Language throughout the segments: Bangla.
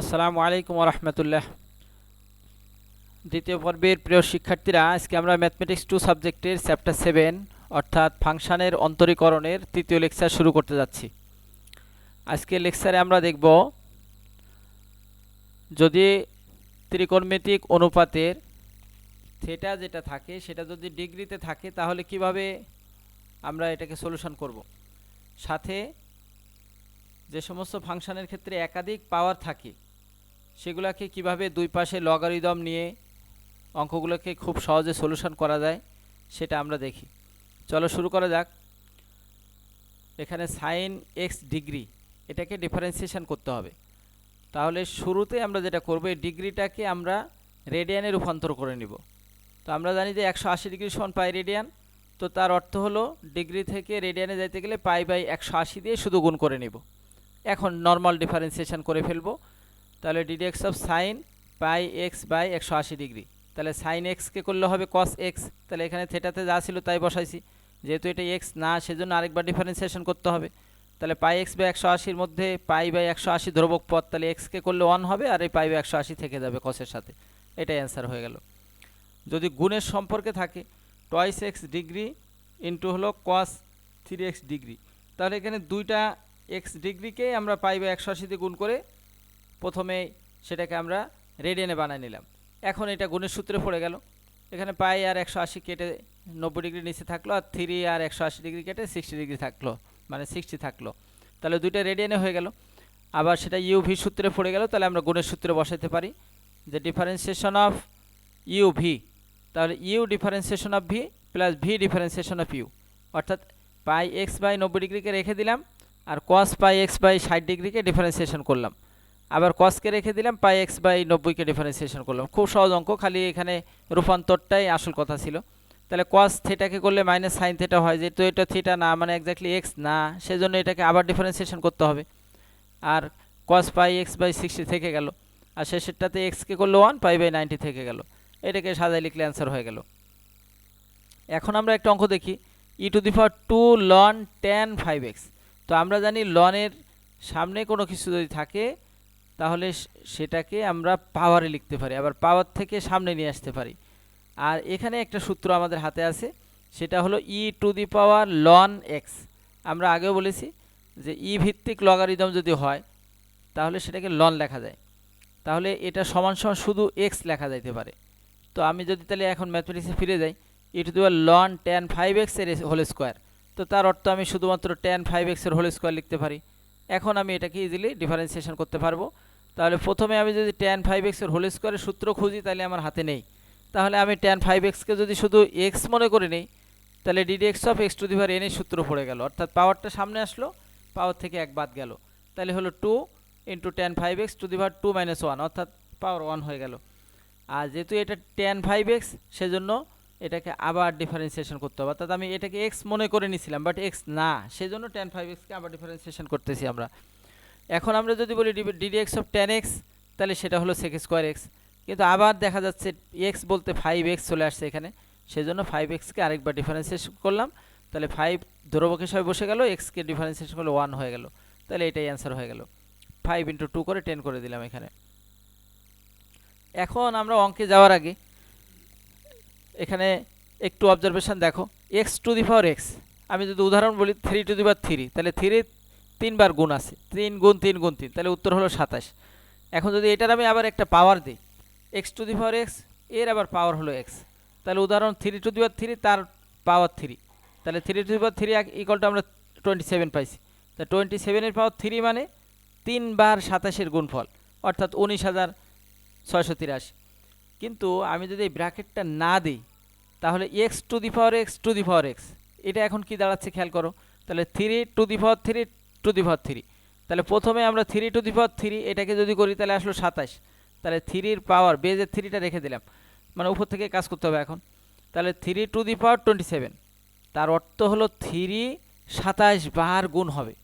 আসসালামু আলাইকুম রহমতুল্লাহ দ্বিতীয় পর্বের প্রিয় শিক্ষার্থীরা, আজকে আমরা ম্যাথমেটিক্স টু সাবজেক্টের চ্যাপ্টার সেভেন অর্থাৎ ফাংশানের অন্তরীকরণের তৃতীয় লেকচার শুরু করতে যাচ্ছি। আজকের লেকচারে আমরা দেখব, যদি ত্রিকোণমিতিক অনুপাতের থেটা যেটা থাকে, সেটা যদি ডিগ্রিতে থাকে, তাহলে কীভাবে আমরা এটাকে সলিউশন করব? সাথে যে সমস্ত ফাংশনের ক্ষেত্রে একাধিক পাওয়ার থাকে সেগুলোকে কীভাবে দুই পাশে লগারিদম নিয়ে অঙ্কগুলোকে খুব সহজে সলিউশন করা যায়, সেটা আমরা দেখি। চলো শুরু করা যাক। এখানে সাইন এক্স ডিগ্রি এটাকে ডিফারেন্সিয়েশন করতে হবে। তাহলে শুরুতে আমরা যেটা করব, এই ডিগ্রিটাকে আমরা রেডিয়ানে রূপান্তর করে নিব। তো আমরা জানি যে একশো আশি ডিগ্রি সমান পাই রেডিয়ান তো তার অর্থ হলো ডিগ্রি থেকে রেডিয়ানে যাইতে গেলে পাই বাই একশো আশি দিয়ে শুধু গুণ করে নিব। এখন নর্মাল ডিফারেন্সিয়েশন করে ফেলব। তাহলে d d x of sine pi x by একশো আশি ডিগ্রি তাহলে সাইন এক্সকে করলে হবে কস এক্স তাহলে এখানে থেটাতে যা ছিল তাই বসাইছি। যেহেতু এটা এক্স না, সেজন্য আরেকবার ডিফারেন্সিয়েশন করতে হবে। তাহলে পাই এক্স বাই একশো আশির মধ্যে পাই বাই একশো আশি ধ্রুবক পদ, তাহলে এক্সকে করলে ওয়ান হবে আর এই পাই বাই একশো আশি থেকে যাবে কসের সাথে। এটাই অ্যান্সার হয়ে গেল। যদি গুণের সম্পর্কে থাকে টয়েস এক্স ডিগ্রি ইন্টু হলো কস থ্রি এক্স ডিগ্রি তাহলে এখানে দুইটা এক্স ডিগ্রিকে আমরা পাই বাই একশো আশিতে গুণ করে প্রথমে সেটাকে আমরা রেডিয়ানে বানিয়ে নিলাম। এখন এটা গুণের সূত্রে পড়ে গেল। এখানে পাই আর একশো আশি কেটে নব্বই ডিগ্রি নিচে থাকল আর থ্রি আর একশো আশি ডিগ্রি কেটে সিক্সটি ডিগ্রি থাকল মানে সিক্সটি থাকল। তাহলে দুইটা রেডিয়ানে হয়ে গেল। আবার সেটা ইউভি সূত্রে পড়ে গেল, তাহলে আমরা গুণের সূত্রে বসাতে পারি যে ডিফারেন্সিয়েশন অফ ইউ ভি তাহলে u differentiation of v plus v differentiation of u অর্থাৎ পাই এক্স বাই নব্বই ডিগ্রিকে রেখে দিলাম আর কস পাই এক্স বাই ষাট ডিগ্রিকে ডিফারেন্সিয়েশন করলাম। আবার কসকে রেখে দিলাম, পাই এক্স বাই নব্বইকে ডিফারেন্সিয়েশন করলাম। খুব সহজ অঙ্ক, খালি এখানে রূপান্তরটাই আসল কথা ছিল। তাহলে কস থেটাকে করলে মাইনাস সাইন থেটা হয়, যেহেতু এটা থিটা না মানে এক্স্যাক্টলি এক্স না, সেজন্য এটাকে আবার ডিফারেন্সিয়েশন করতে হবে। আর cos pi x by sixty থেকে গেল, আর শেষেরটাতে এক্সকে করলে ওয়ান পাই বাই নাইনটি থেকে গেল। এটাকে সাজাই লিখলে অ্যান্সার হয়ে গেল। এখন আমরা একটা অঙ্ক দেখি e to the power two ln ten five x তো আমরা জানি লনের সামনে কোনো কিছু যদি থাকে তাহলে সেটাকে আমরা পাওয়ারে লিখতে পারি, আবার পাওয়ার থেকে সামনে নিয়ে আসতে পারি। আর এখানে একটা সূত্র আমাদের হাতে আছে, সেটা হলো e to the power ln x আমরা আগেও বলেছি যে ই ভিত্তিক লগারিদম যদি হয়, তাহলে সেটাকে লন লেখা যায়। তাহলে এটা সমান সমান শুধু এক্স লেখা যাইতে পারে। তো আমি যদি তাহলে এখন ম্যাথমেটিক্সে ফিরে যাই e to the power ln ten five এক্সের হোল স্কোয়ার তো তার অর্থ আমি শুধুমাত্র টেন ফাইভ এক্সের হোল স্কোয়ার লিখতে পারি। এখন আমি এটাকে ইজিলি ডিফারেন্সিয়েশন করতে পারব। তাহলে প্রথমে আমি যদি টেন ফাইভ এক্সের হোল স্কোয়ারের সূত্র খুঁজি, তাহলে আমার হাতে নেই। তাহলে আমি টেন ফাইভ এক্সকে যদি শুধু এক্স মনে করে নিই, তাহলে d d x of x to the power এনের সূত্র পড়ে গেল। অর্থাৎ পাওয়ারটা সামনে আসলো পাওয়ার থেকে এক বাদ গেল। তাহলে হলো two into ten five x to the power two minus one অর্থাৎ পাওয়ার ওয়ান হয়ে গেল। আর যেহেতু এটা টেন ফাইভ এক্স সেজন্য এটাকে আবার ডিফারেন্সিয়েশন করতে হবে। অর্থাৎ আমি এটাকে এক্স মনে করে নিছিলাম বাট এক্স না, সেজন্য টেন ফাইভ এক্সকে আবার ডিফারেন্সিয়েশন করতেছি আমরা। এখন আমরা যদি বলি d d x of ten x তাহলে সেটা হলো সেক স্কোয়ার এক্স কিন্তু আবার দেখা যাচ্ছে এক্স বলতে ফাইভ এক্স চলে আসছে এখানে। সেজন্য ফাইভ এক্সকে আরেকবার ডিফারেন্সিয়েশন করলাম। তাহলে ফাইভ ধ্রুবক হিসাবে বসে গেল এক্সকে ডিফারেন্সিয়েশন করলে ওয়ান হয়ে গেল। তাহলে এটাই অ্যান্সার হয়ে গেল। ফাইভ ইন্টু টু করে টেন করে দিলাম এখানে। এখন আমরা অঙ্কে যাওয়ার আগে, এখানে একটু অবজারভেশন দেখো। X to the power x আমি যদি উদাহরণ বলি three to the power three তাহলে থ্রি তিনবার গুণ আছে। তিন গুণ তিন গুণ, তিন। তাহলে উত্তর হলো সাতাশ। এখন যদি এটার আমি আবার একটা পাওয়ার দিই এক্স টু দি পাওয়ার এক্সের আবার পাওয়ার হলো এক্স তাহলে উদাহরণ three to the power three তার পাওয়ার থ্রি তাহলে three to the power three equal to আমরা টোয়েন্টি সেভেন পাইছি। তা টোয়েন্টি সেভেনের পাওয়ার থ্রি মানে তিনবার সাতাশের গুণফল, অর্থাৎ উনিশ হাজার ছয়শো তিরাশি। কিন্তু আমি যদি এই ব্র্যাকেটটা না দিই, তাহলে x to the power x to the power x এটা এখন কি দাঁড়াচ্ছে খেয়াল করো। তাহলে three to the power three to the power three. তাহলে প্রথমে আমরা three to the power three, এটাকে যদি করি তাহলে আসলো সাতাশ। তাহলে থ্রির পাওয়ার, বেজের থ্রিটা রেখে দিলাম। মানে উপর থেকে কাজ করতে হবে এখন। তাহলে three to the power twenty seven. তার অর্থ হলো থ্রি সাতাশ বার গুণ হবে।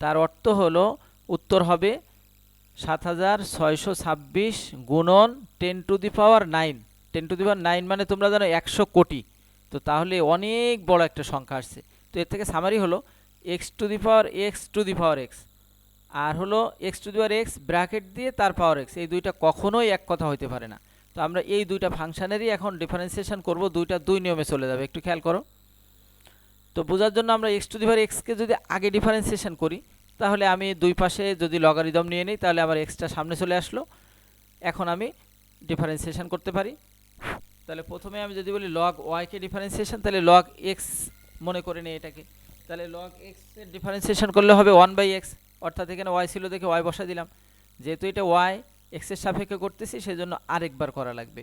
তার অর্থ হলো উত্তর হবে সাত হাজার ছয়শো ছাব্বিশ গুণন ten to the power nine. Ten to the power nine মানে তোমরা জানো একশো কোটি। তো তাহলে অনেক বড় একটা সংখ্যা আসছে। তো এর থেকে সামারি হলো x to the power x to the power x আর হলো x to the power x bracket দিয়ে তার পাওয়ার এক্স এই দুইটা কখনোই এক কথা হইতে পারে না। তো আমরা এই দুইটা ফাংশনেরই এখন ডিফারেন্সিয়েশন করব, দুইটা দুই নিয়মে চলে যাবে। একটু খেয়াল করো। তো বোঝার জন্য আমরা এক্স টু দি পাওয়ার এক্সকে যদি আগে ডিফারেন্সিয়েশন করি, তাহলে আমি দুই পাশে যদি লগারিদম নিয়ে নিই, তাহলে আমার এক্সটা সামনে চলে আসলো। এখন আমি ডিফারেন্সিয়েশন করতে পারি। তাহলে প্রথমে আমি যদি বলি লগ ওয়াইকে ডিফারেন্সিয়েশন তাহলে লগ এক্স মনে করে নিই এটাকে। তাহলে লগ এক্সের ডিফারেন্সিয়েশন করলে হবে ওয়ান বাই এক্স অর্থাৎ এখানে ওয়াই ছিল দেখে ওয়াই বসা দিলাম। যেহেতু এটা ওয়াই এক্সের সাপেক্ষে করতেছি, সেজন্য আরেকবার করা লাগবে।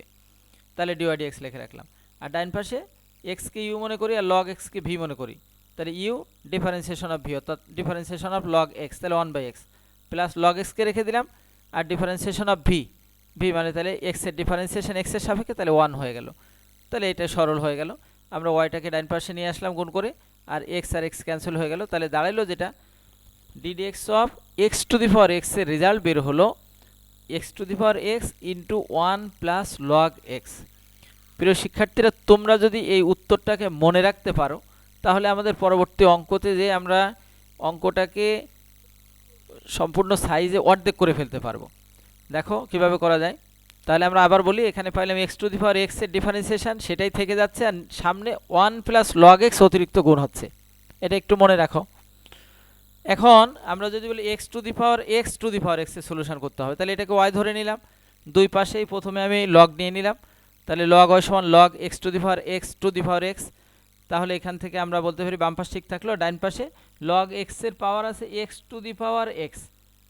তাহলে ডিওয়াইডি এক্স লিখে রাখলাম। আর ডাইন পাশে এক্সকে ইউ মনে করি আর লগ এক্সকে ভি মনে করি। তাহলে ইউ ডিফারেন্সিয়েশন অফ ভি অর্থাৎ ডিফারেন্সিয়েশন অফ লগ এক্স তাহলে one by x plus log এক্সকে রেখে দিলাম, আর ডিফারেন্সিয়েশন অফ ভি ভি মানে তাহলে এক্সের ডিফারেন্সিয়েশন এক্সের সাপেক্ষে তাহলে ওয়ান হয়ে গেল। তাহলে এটা সরল হয়ে গেল। আমরা ওয়াইটাকে ডাইন পাশে নিয়ে আসলাম, গুণ করে আর এক্স আর এক্স ক্যান্সেল হয়ে গেল, তাহলে দাঁড়াইলো যেটা? D d x of x to the power এক্সের রেজাল্ট বের হলো x to the power x into one plus log x প্রিয় শিক্ষার্থীরা, তোমরা যদি এই উত্তরটাকে মনে রাখতে পারো, তাহলে আমাদের পরবর্তী অঙ্কতে যে আমরা অঙ্কটাকে সম্পূর্ণ সাইজে অর্ধেক করে ফেলতে পারব। দেখো কীভাবে করা যায়। তাহলে আমরা আবার বলি, এখানে পাইলাম এক্স টু দি পাওয়ার এক্সের ডিফারেন্সিয়েশন সেটাই থেকে যাচ্ছে আর সামনে ওয়ান প্লাস লগ এক্স অতিরিক্ত গুণ হচ্ছে। এটা একটু মনে রাখো। এখন আমরা যদি বলি x to the power x to the power এক্সের সলিউশন করতে হবে, তাহলে এটাকে ওয়াই ধরে নিলাম। দুই পাশেই প্রথমে আমি লগ নিয়ে নিলাম। তাহলে লগ ওয়াই সমান log x to the power x to the power x তাহলে এখান থেকে আমরা বলতে পারি বাম পাশ ঠিক থাকল ডাইন পাশে লগ এক্সের পাওয়ার আছে x to the power x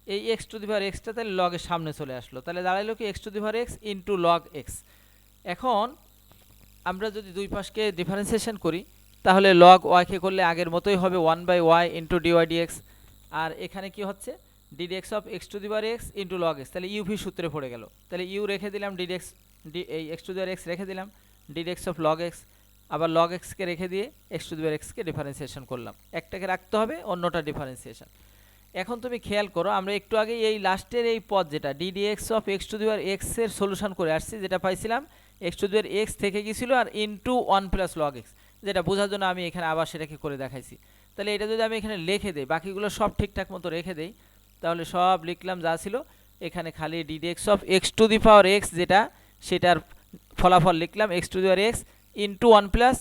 এই এক্স টু দি পাওয়ার এক্সটা তাহলে লগের সামনে চলে আসলো। তাহলে দাঁড়াইলো কি x to the power x into log x এখন আমরা যদি দুই পাশকে ডিফারেন্সিয়েশন করি, তাহলে লগ ওয়াইকে করলে আগের মতোই হবে one by y into d y d x আর এখানে কি হচ্ছে? D d x of x to the power x into log x তাহলে ইউভি সূত্রে পড়ে গেল। তাহলে ইউ রেখে দিলাম ডিডিএক্স ডি এই এক্স টু দি এক্স রেখে দিলাম d d x of log x আবার লগ এক্সকে রেখে দিয়ে এক্স টু দি এক্সকে ডিফারেন্সিয়েশন করলাম। একটাকে রাখতে হবে, অন্যটা ডিফারেন্সিয়েশন এখন তুমি খেয়াল করো, আমরা একটু আগে এই লাস্টের এই পদ যেটা d d x of x to the power এক্সের সলিউশন করে আসছি, যেটা পাইছিলাম x to the power x থেকে গিয়েছিল আর into one plus log x যেটা বোঝার জন্য আমি এখানে আবার সেটাকে করে দেখাইছি। তাহলে এটা যদি আমি এখানে লিখে দেই, বাকিগুলো সব ঠিকঠাক মতো রেখে দেই, তাহলে সব লিখলাম যা ছিল, এখানে খালি d d x of x to the power x যেটা, সেটার ফলাফল লিখলাম x to the power x into one plus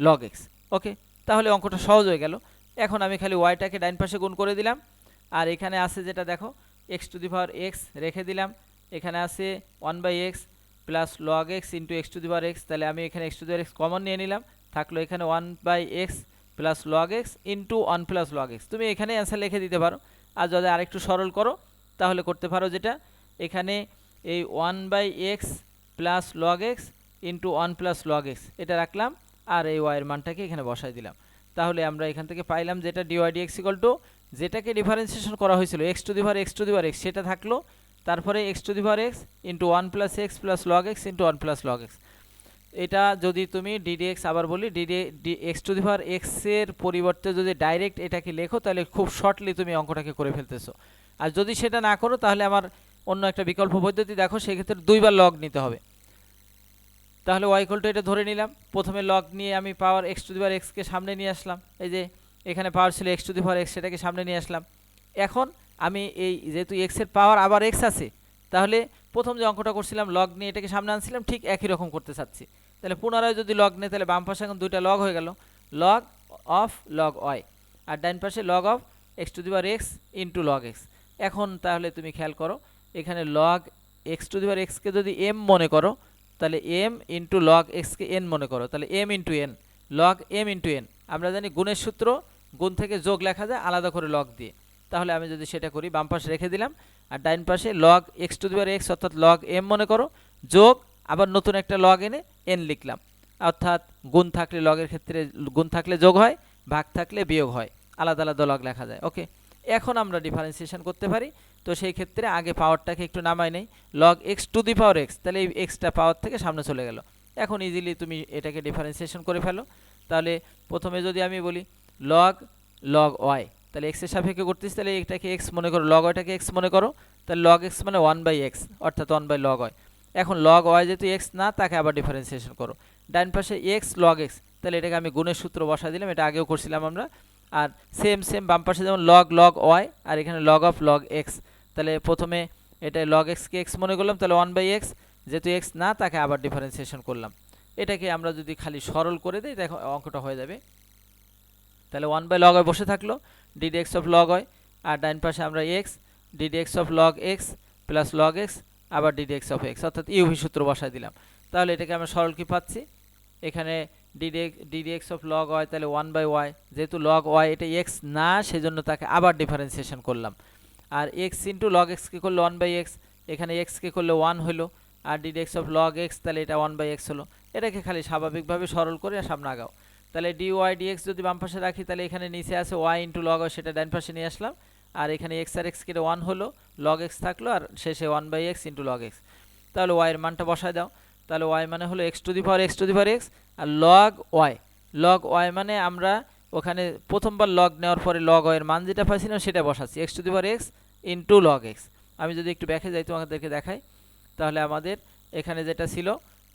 log x okay তাহলে অঙ্কটা সহজ হয়ে গেল। এখন আমি খালি ওয়াইটাকে ডাইন পাশে গুণ করে দিলাম আর এখানে আছে যেটা দেখো x to the power x রেখে দিলাম। এখানে আছে one by x plus log x into x to the power x তাহলে আমি এখানে x to the power x common নিয়ে নিলাম। থাকল এখানে one by x plus log x into one plus log x তুমি এখানে অ্যান্সার লিখে দিতে পারো। আর যদি আরেকটু সরল করো, তাহলে করতে পারো যেটা, এখানে এই one by x plus log x into one plus log x এটা রাখলাম। আর এই ওয়াইয়ের মানটাকে এখানে বসাই দিলাম। তাহলে আমরা এখান থেকে পাইলাম যেটা d y d x equal to যেটাকে ডিফারেন্সিয়েশন করা হয়েছিল x to the power x to the power x সেটা থাকল, তারপরে x to the power x into one plus x plus log x into one plus log x এটা যদি তুমি ডিডি এক্স আবার বলি d d d x to the power এক্সের পরিবর্তে যদি ডাইরেক্ট এটাকে লেখো, তাহলে খুব শর্টলি তুমি অঙ্কটাকে করে ফেলতেছো। আর যদি সেটা না করো, তাহলে আমার অন্য একটা বিকল্প পদ্ধতি দেখো, সেক্ষেত্রে দুইবার লগ নিতে হবে। তাহলে ওয়াইকল টু এটা ধরে নিলাম। প্রথমে লগ নিয়ে আমি পাওয়ার এক্স টু দি পাওয়ার এক্সকে সামনে নিয়ে আসলাম। এই যে এখানে পাওয়ার ছিল x to the power x সেটাকে সামনে নিয়ে আসলাম। এখন আমি এই যেহেতু এক্সের পাওয়ার আবার এক্স আছে, তাহলে প্রথম যে অঙ্কটা করছিলাম লগ নিয়ে এটাকে সামনে আনছিলাম, ঠিক একই রকম করতে চাচ্ছি। তাহলে পুনরায় যদি লগ নেই, তাহলে বাম পাশে এখন দুইটা লগ হয়ে গেল। লগ অফ লগ ওয়াই আর ডাইন পাশে log of x to the power x into log x এখন তাহলে তুমি খেয়াল করো, এখানে log x to the power এক্সকে যদি এম মনে করো, তাহলে এম ইন্টু লগ এক্সকে এন মনে করো। তাহলে m into n log m into n আমরা জানি গুণের সূত্র, গুণ থেকে যোগ লেখা যায়, আলাদা করে লগ দিয়ে। তাহলে আমি যদি সেটা করি, বাম পাশে রেখে দিলাম, আর ডাইন পাশে log x to the power x অর্থাৎ লগ এম মনে করো, যোগ, আবার নতুন একটা লগ এনে এন লিখলাম। অর্থাৎ গুণ থাকলে লগের ক্ষেত্রে, গুণ থাকলে যোগ হয়, ভাগ থাকলে বিয়োগ হয়। আলাদা আলাদা লগ লেখা যায় ওকে এখন আমরা ডিফারেন্সিয়েশন করতে পারি, তো সেই ক্ষেত্রে আগে পাওয়ারটাকে একটু নামাই নেই। Log x to the power x তাহলে এই এক্সটা পাওয়ার থেকে সামনে চলে গেল। এখন ইজিলি তুমি এটাকে ডিফারেন্সিয়েশন করে ফেলো। তাহলে প্রথমে যদি আমি বলি লগ লগ ওয়াই তাহলে এক্সের সাপেক্ষে করতেছি, তাহলে এটাকে এক্স মনে করো লগ ওয়াইটাকে এক্স মনে করো, তাহলে লগ এক্স মানে ওয়ান বাই এক্স অর্থাৎ ওয়ান বাই লগ ওয়াই এখন লগ ওয়াই যেহেতু এক্স না, তাকে আবার ডিফারেন্সিয়েশন করো। ডাইন পাশে এক্স লগ এক্স তাহলে এটাকে আমি গুণের সূত্র বসা দিলাম, এটা আগেও করছিলাম আমরা। আর সেম সেম বাম পাশে যেমন লগ লগ ওয়াই আর এখানে লগ অফ লগ এক্স তাহলে প্রথমে এটা লগ এক্সকে এক্স মনে করলাম, তাহলে ওয়ান বাই এক্স যেহেতু এক্স না, তাকে আবার ডিফারেন্সিয়েশন করলাম। এটাকে আমরা যদি খালি সরল করে দিই, দেখো, অঙ্কটা হয়ে যাবে। তাহলে ওয়ান বাই লগ হয় বসে থাকল ডিডি এক্স অফ লগ হয়, আর ডাইন পাশে আমরা x d d x of log x plus log x আবার d d x of x অর্থাৎ ইউভি সূত্র বসায় দিলাম। তাহলে এটাকে আমরা সরল কি পাচ্ছি? এখানে d d d d x of log y তাহলে ওয়ান বাই ওয়াই যেহেতু লগ ওয়াই এটা এক্স না, সেজন্য তাকে আবার ডিফারেন্সিয়েশন করলাম। আর এক্স ইন্টু লগ এক্সকে করলে ওয়ান বাই এক্স এখানে এক্সকে করলে ওয়ান হলো আর d d x of log x তাহলে এটা ওয়ান বাই এক্স হলো। এটাকে খালি স্বাভাবিকভাবে সরল করে সামনে আগাও। তাহলে ডি ওয়াই ডিএক্স যদি বাম পাশে রাখি, তাহলে এখানে নিচে আছে ওয়াই ইন্টু লগ সেটা ডান পাশে নিয়ে আসলাম। আর এখানে এক্স আর এক্স কেটে ওয়ান হলো লগ এক্স থাকল, আর শেষে one by x into log x তাহলে ওয়াইয়ের মানটা বসায় দাও। তাহলে ওয়াই মানে হলো x to the power x to the power x R log y log y মানে আমরা ওখানে প্রথমবার লগ নেওয়ার পরে লগ ওয়ের মান যেটা পাইছিলাম সেটা বসাচ্ছি। X to the power x into log x আমি যদি একটু ব্যাকে যাই, তোমাদেরকে দেখাই। তাহলে আমাদের এখানে যেটা ছিল,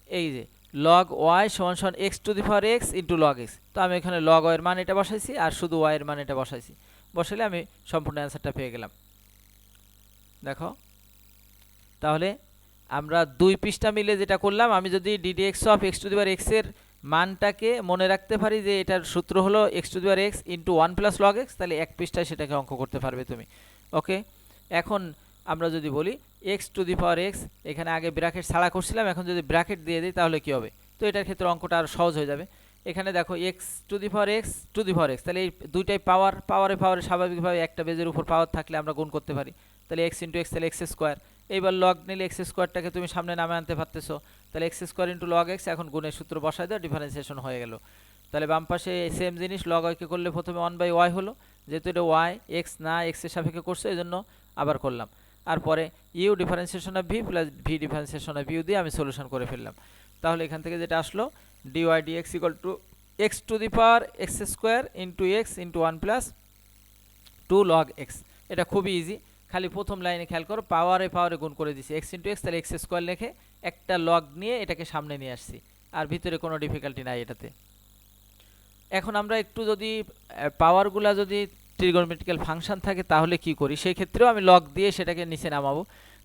এই যে লগ ওয়াই সমান সমান x to the power x into log x তো আমি এখানে লগ ওয়ের মান এটা বসাইছি আর শুধু ওয়াইয়ের মান এটা বসাইছি। বসালে আমি সম্পূর্ণ অ্যান্সারটা পেয়ে গেলাম। দেখো, তাহলে আমরা দুই পৃষ্ঠা মিলে যেটা করলাম, আমি যদি d d x of x to the power এক্সের মানটাকে মনে রাখতে পারি যে এটার সূত্র হলো x to the power x into one plus log x তাহলে এক পৃষ্ঠায় সেটাকে অঙ্ক করতে পারবে তুমি। ওকে এখন আমরা যদি বলি x to the power x এখানে আগে ব্র্যাকেট ছাড়া করছিলাম, এখন যদি ব্র্যাকেট দিয়ে দিই তাহলে কী হবে? তো এটার ক্ষেত্রে অঙ্কটা আরও সহজ হয়ে যাবে। এখানে দেখো x to the power x to the power x তাহলে এই দুইটাই পাওয়ার পাওয়ারে পাওয়ারে স্বাভাবিকভাবে একটা বেজের উপর পাওয়ার থাকলে আমরা গুণ করতে পারি। তাহলে এক্স ইন্টু এক্স তাহলে এক্স স্কোয়ার এইবার লগ নিলে এক্স স্কোয়ারটাকে তুমি সামনে নামে আনতে পারতেছো। তাহলে x square into log x এখন গুণের সূত্র বসায় দেওয়া ডিফারেন্সিয়েশন হয়ে গেল। তাহলে বাম পাশে সেম জিনিস লগ ওয়াইকে করলে প্রথমে ওয়ান বাই ওয়াই হলো। যেহেতু এটা ওয়াই এক্স না এক্সের সাপেক্ষে করছে এই জন্য আবার করলাম। আর পরে u differentiation of v plus v differentiation of u দিয়ে আমি সলিউশন করে ফেললাম। তাহলে এখান থেকে যেটা আসলো d y d x equal to x to the power x square into x into one plus two log x এটা খুবই ইজি খালি প্রথম লাইনে খেয়াল করো পাওয়ারে পাওয়ারে গুণ করে দিছি এক্স ইন্টু এক্স তাহলে এক্স স্কোয়ার লিখে একটা লগ নিয়ে এটাকে সামনে নিয়ে আসছি। আর ভিতরে কোনো ডিফিকাল্টি নাই এটাতে। এখন আমরা একটু যদি পাওয়ারগুলা যদি ট্রিগোনোমেট্রিক্যাল ফাংশন থাকে, তাহলে কি করি? সেই ক্ষেত্রেও আমি লগ দিয়ে সেটাকে নিচে নামাবো।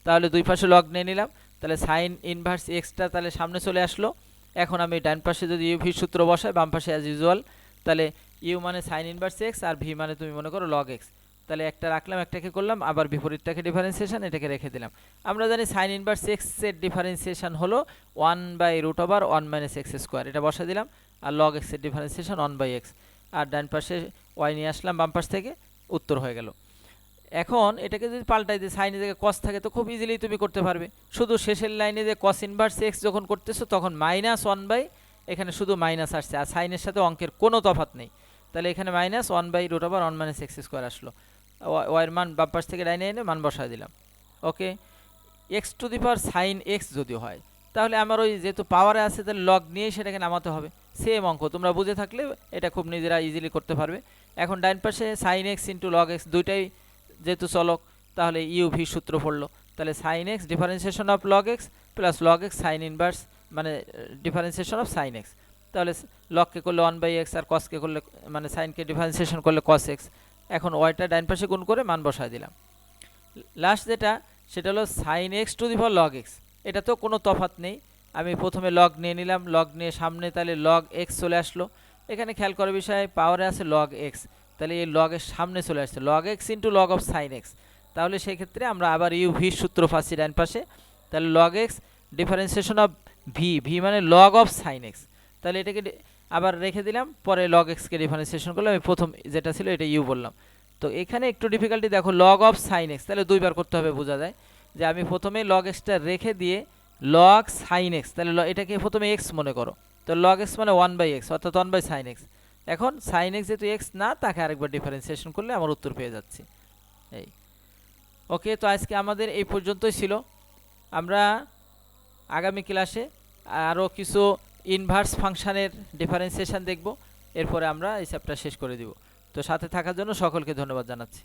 তাহলে দুই পাশে লগ নিয়ে নিলাম। তাহলে সাইন ইনভার্স এক্সটা তাহলে সামনে চলে আসলো। এখন আমি ডান পাশে যদি ইউ ভি সূত্র বসাই, বাম পাশে অ্যাজ ইউজুয়াল তাহলে ইউ মানে সাইন ইনভার্স এক্স আর ভি মানে তুমি মনে করো লগ এক্স তাহলে একটা রাখলাম, একটাকে করলাম, আবার বিপরীতটাকে ডিফারেন্সিয়েশন এটাকে রেখে দিলাম। আমরা জানি সাইন ইনভার্স এক্সের ডিফারেন্সিয়েশন হলো one by root over one minus x square এটা বসা দিলাম, আর লগ এক্সের ডিফারেন্সিয়েশন ওয়ান বাই এক্স আর ডান পাশে ওয়াই নিয়ে আসলাম, বাম পাশ থেকে উত্তর হয়ে গেল। এখন এটাকে যদি পাল্টাই দিয়ে সাইনে জায়গায় কস থাকে তো খুব ইজিলি তুমি করতে পারবে। শুধু শেষের লাইনে যে কস ইনভার্স এক্স যখন করতেছো, তখন মাইনাস ওয়ান বাই এখানে শুধু মাইনাস আসছে, আর সাইনের সাথে অঙ্কের কোনো তফাত নেই। তাহলে এখানে minus one by root over one minus x square আসলো। ওয়াইয়ের মান বাম পাশ থেকে লাইনে এনে মান বসায় দিলাম। Okay x to the power sine x যদি হয় তাহলে আমার ওই যেহেতু পাওয়ারে আছে, তাহলে লগ নিয়েই সেটাকে নামাতে হবে। সেম অঙ্ক, তোমরা বুঝে থাকলে এটা খুব নিজেরা ইজিলি করতে পারবে। এখন ডাইন পাশে sine x into log x দুইটাই যেহেতু চলক, তাহলে ইউ ভি সূত্র পড়ল। তাহলে sine x differentiation of log x plus log x sine inverse মানে ডিফারেন্সিয়েশন অফ সাইন এক্স তাহলে লগকে করলে ওয়ান বাই এক্স আর কসকে করলে মানে সাইনকে ডিফারেন্সিয়েশন করলে কস এক্স এখন ওয়াইটা ডাইন পাশে গুণ করে মান বসায় দিলাম। লাস্ট যেটা, সেটা হলো sine x to the power log x এটা তো কোনো তফাত নেই। আমি প্রথমে লগ নিয়ে নিলাম। লগ নিয়ে সামনে তাহলে লগ এক্স চলে আসলো। এখানে খেয়াল করার বিষয়ে পাওয়ারে আছে লগ এক্স তাহলে এই লগের সামনে চলে আসছে। Log x into log of sine x তাহলে সেই ক্ষেত্রে আমরা আবার ইউ ভি সূত্র পাচ্ছি ডান পাশে। তাহলে log x differentiation of v v মানে লগ অফ সাইন এক্স তাহলে এটাকে আবার রেখে দিলাম। পরে লগ এক্সকে ডিফারেন্সিয়েশন করলাম। আমি প্রথম যেটা ছিল এটা ইউ বললাম। তো এখানে একটু ডিফিকাল্টি দেখো লগ অফ সাইন এক্স তাহলে দুইবার করতে হবে, বোঝা যায়। যে আমি প্রথমে লগ এক্সটা রেখে দিয়ে লগ সাইন এক্স তাহলে এটাকে প্রথমে এক্স মনে করো। তো লগ এক্স মানে ওয়ান বাই এক্স অর্থাৎ ওয়ান বাই সাইন এক্স এখন সাইন এক্স যেহেতু এক্স না, তাকে আরেকবার ডিফারেন্সিয়েশন করলে আমার উত্তর পেয়ে যাচ্ছি। এই। ওকে তো আজকে আমাদের এই পর্যন্তই ছিল। আমরা আগামী ক্লাসে আরও কিছু ইনভার্স ফাংশানের ডিফারেন্সিয়েশন দেখব। এরপরে আমরা এই চ্যাপ্টার শেষ করে দিব। তো সাথে থাকার জন্য সকলকে ধন্যবাদ জানাচ্ছি।